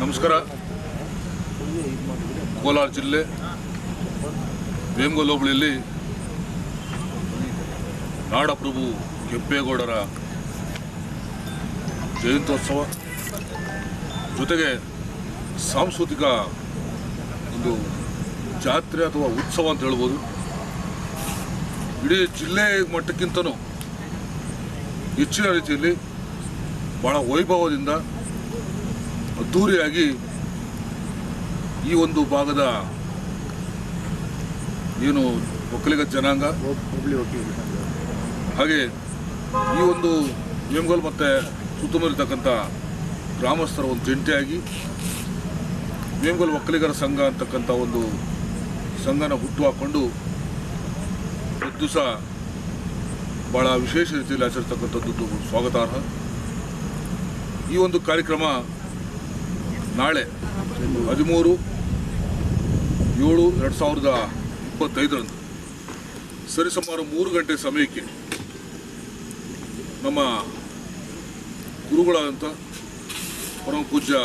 ನಮಸ್ಕಾರ. ಕೋಲಾರ ಜಿಲ್ಲೆ ವೇಮಗೋಲ್ ಹೋಬಳಿಯಲ್ಲಿ ನಾಡಪ್ರಭು ಕೆಂಪೇಗೌಡರ ಜಯಂತ್ಯೋತ್ಸವ ಜೊತೆಗೆ ಸಾಂಸ್ಕೃತಿಕ ಒಂದು ಜಾತ್ರೆ ಅಥವಾ ಉತ್ಸವ ಅಂತ ಹೇಳ್ಬೋದು. ಇಡೀ ಜಿಲ್ಲೆ ಮಟ್ಟಕ್ಕಿಂತನೂ ಹೆಚ್ಚಿನ ರೀತಿಯಲ್ಲಿ ಭಾಳ ವೈಭವದಿಂದ ಅದ್ಧೂರಿಯಾಗಿ ಈ ಒಂದು ಭಾಗದ ಏನು ಒಕ್ಕಲಿಗ ಜನಾಂಗ, ಹಾಗೆ ಈ ಒಂದು ವೇಮಗೋಲ್ ಮತ್ತು ಸುತ್ತಮುತ್ತಲಿರ್ತಕ್ಕಂಥ ಗ್ರಾಮಸ್ಥರ ಒಂದು ಜಂಟಿಯಾಗಿ ವೇಮಗೋಲ್ ಒಕ್ಕಲಿಗರ ಸಂಘ ಅಂತಕ್ಕಂಥ ಒಂದು ಸಂಘನ ಹುಟ್ಟು ಹಾಕ್ಕೊಂಡು ಪ್ರತಿ ದಿವಸ ಭಾಳ ವಿಶೇಷ ರೀತಿಯಲ್ಲಿ ಆಚರಿಸ್ತಕ್ಕಂಥದ್ದು ಸ್ವಾಗತಾರ್ಹ. ಈ ಒಂದು ಕಾರ್ಯಕ್ರಮ ನಾಳೆ ಹದಿಮೂರು ಏಳು ಎರಡು ಸಾವಿರದ ಇಪ್ಪತ್ತೈದರಂದು ಸರಿಸುಮಾರು ಮೂರು ಗಂಟೆ ಸಮಯಕ್ಕೆ ನಮ್ಮ ಗುರುಗಳಾದಂಥ ಪರಮ ಪೂಜ್ಯ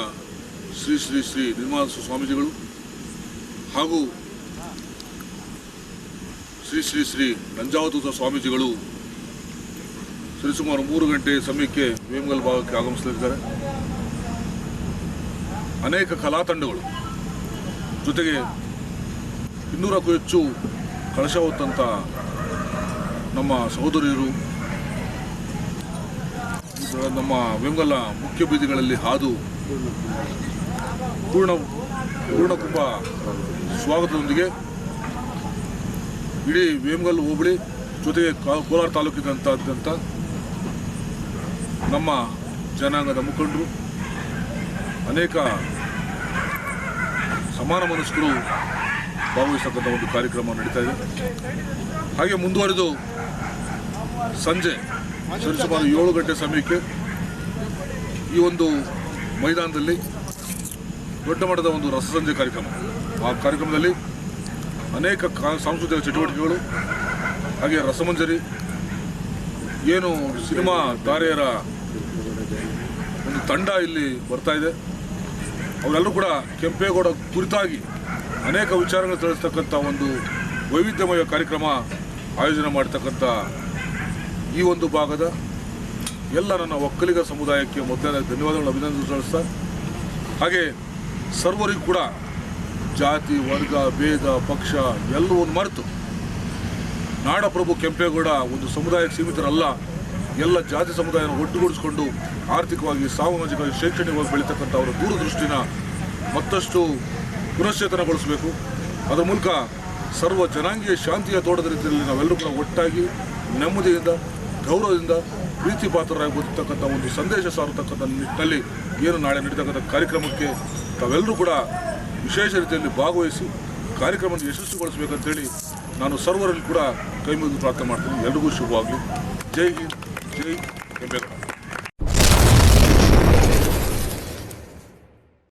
ಶ್ರೀ ಶ್ರೀ ಶ್ರೀ ನಿರ್ಮಲ ಸ್ವಾಮೀಜಿಗಳು ಹಾಗೂ ಶ್ರೀ ಶ್ರೀ ಶ್ರೀ ನಂಜಾವತೂತ ಸ್ವಾಮೀಜಿಗಳು ಸರಿಸುಮಾರು ಮೂರು ಗಂಟೆ ಸಮಯಕ್ಕೆ ವೇಮಗಲ್ ಭಾಗಕ್ಕೆ ಆಗಮಿಸಲಿದ್ದಾರೆ. ಅನೇಕ ಕಲಾ ತಂಡಗಳು ಜೊತೆಗೆ ಇನ್ನೂರಕ್ಕೂ ಹೆಚ್ಚು ಕಳಶ ಹೊತ್ತಂಥ ನಮ್ಮ ಸಹೋದರಿಯರು ನಮ್ಮ ವೆಂಗಲ ಮುಖ್ಯ ಬೀದಿಗಳಲ್ಲಿ ಹಾದು ಪೂರ್ಣ ಪೂರ್ಣಕುಂಭ ಸ್ವಾಗತದೊಂದಿಗೆ ಇಡೀ ವೇಮಗಲ್ ಹೋಬಳಿ ಜೊತೆಗೆ ಕೋಲಾರ ತಾಲೂಕಿನಂತಾದ್ಯಂತ ನಮ್ಮ ಜನಾಂಗದ ಮುಖಂಡರು, ಅನೇಕ ಸಮಾನ ಮನಸ್ಕರು ಭಾಗವಹಿಸತಕ್ಕಂಥ ಒಂದು ಕಾರ್ಯಕ್ರಮ ನಡೀತಾ ಇದೆ. ಹಾಗೆ ಮುಂದುವರೆದು ಸಂಜೆ ಸರಿಸುಮಾರು ಏಳು ಗಂಟೆ ಸಮಯಕ್ಕೆ ಈ ಒಂದು ಮೈದಾನದಲ್ಲಿ ದೊಡ್ಡ ಮಟ್ಟದ ಒಂದು ರಸಸಂಜೆ ಕಾರ್ಯಕ್ರಮ. ಆ ಕಾರ್ಯಕ್ರಮದಲ್ಲಿ ಅನೇಕ ಸಾಂಸ್ಕೃತಿಕ ಚಟುವಟಿಕೆಗಳು, ಹಾಗೆ ರಸಮಂಜರಿ, ಏನು ಸಿನಿಮಾ ತಾರೆಯರ ಒಂದು ತಂಡ ಇಲ್ಲಿ ಬರ್ತಾ ಇದೆ. ಅವರೆಲ್ಲರೂ ಕೂಡ ಕೆಂಪೇಗೌಡ ಕುರಿತಾಗಿ ಅನೇಕ ವಿಚಾರಗಳು ತಿಳಿಸ್ತಕ್ಕಂಥ ಒಂದು ವೈವಿಧ್ಯಮಯ ಕಾರ್ಯಕ್ರಮ ಆಯೋಜನೆ ಮಾಡ್ತಕ್ಕಂಥ ಈ ಒಂದು ಭಾಗದ ಎಲ್ಲ ನನ್ನ ಒಕ್ಕಲಿಗ ಸಮುದಾಯಕ್ಕೆ ಮೊದಲನೇ ಧನ್ಯವಾದಗಳು ಅಭಿನಂದನೆ ಸಲ್ಲಿಸ್ತಾ ಹಾಗೆ ಸರ್ವರಿಗೂ ಕೂಡ ಜಾತಿ, ವರ್ಗ, ಭೇದ, ಪಕ್ಷ ಎಲ್ಲವನ್ನು ಮರೆತು ನಾಡಪ್ರಭು ಕೆಂಪೇಗೌಡ ಒಂದು ಸಮುದಾಯಕ್ಕೆ ಸೀಮಿತರಲ್ಲ ಎಲ್ಲ ಜಾತಿ ಸಮುದಾಯನ ಒಟ್ಟುಗೂಡಿಸಿಕೊಂಡು ಆರ್ಥಿಕವಾಗಿ ಸಾಮಾಜಿಕವಾಗಿ ಶೈಕ್ಷಣಿಕವಾಗಿ ಬೆಳೀತಕ್ಕಂಥ ಅವರ ದೂರದೃಷ್ಟಿನ ಮತ್ತಷ್ಟು ಪುನಶ್ಚೇತನಗೊಳಿಸಬೇಕು. ಅದರ ಮೂಲಕ ಸರ್ವ ಜನಾಂಗೀಯ ಶಾಂತಿಯ ತೋಟದ ರೀತಿಯಲ್ಲಿ ನಾವೆಲ್ಲರೂ ಕೂಡ ಒಟ್ಟಾಗಿ ನೆಮ್ಮದಿಯಿಂದ, ಗೌರವದಿಂದ ಪ್ರೀತಿ ಪಾತ್ರರಾಗಿ ಬದುಕ್ತಕ್ಕಂಥ ಒಂದು ಸಂದೇಶ ಸಾರತಕ್ಕಂಥ ನಿಟ್ಟಿನಲ್ಲಿ ಏನು ನಾಳೆ ನಡೀತಕ್ಕಂಥ ಕಾರ್ಯಕ್ರಮಕ್ಕೆ ತಾವೆಲ್ಲರೂ ಕೂಡ ವಿಶೇಷ ರೀತಿಯಲ್ಲಿ ಭಾಗವಹಿಸಿ ಕಾರ್ಯಕ್ರಮವನ್ನು ಯಶಸ್ವಿಗೊಳಿಸಬೇಕಂತೇಳಿ ನಾನು ಸರ್ವರಲ್ಲಿ ಕೂಡ ಕೈ ಮುಗಿದು ಪ್ರಾರ್ಥನೆ ಮಾಡ್ತೀನಿ. ಎಲ್ರಿಗೂ ಶುಭವಾಗಲಿ. ಜೈ ಹಿಂದ್. ಜೈ ಕೆಂಪೇಗೌಡ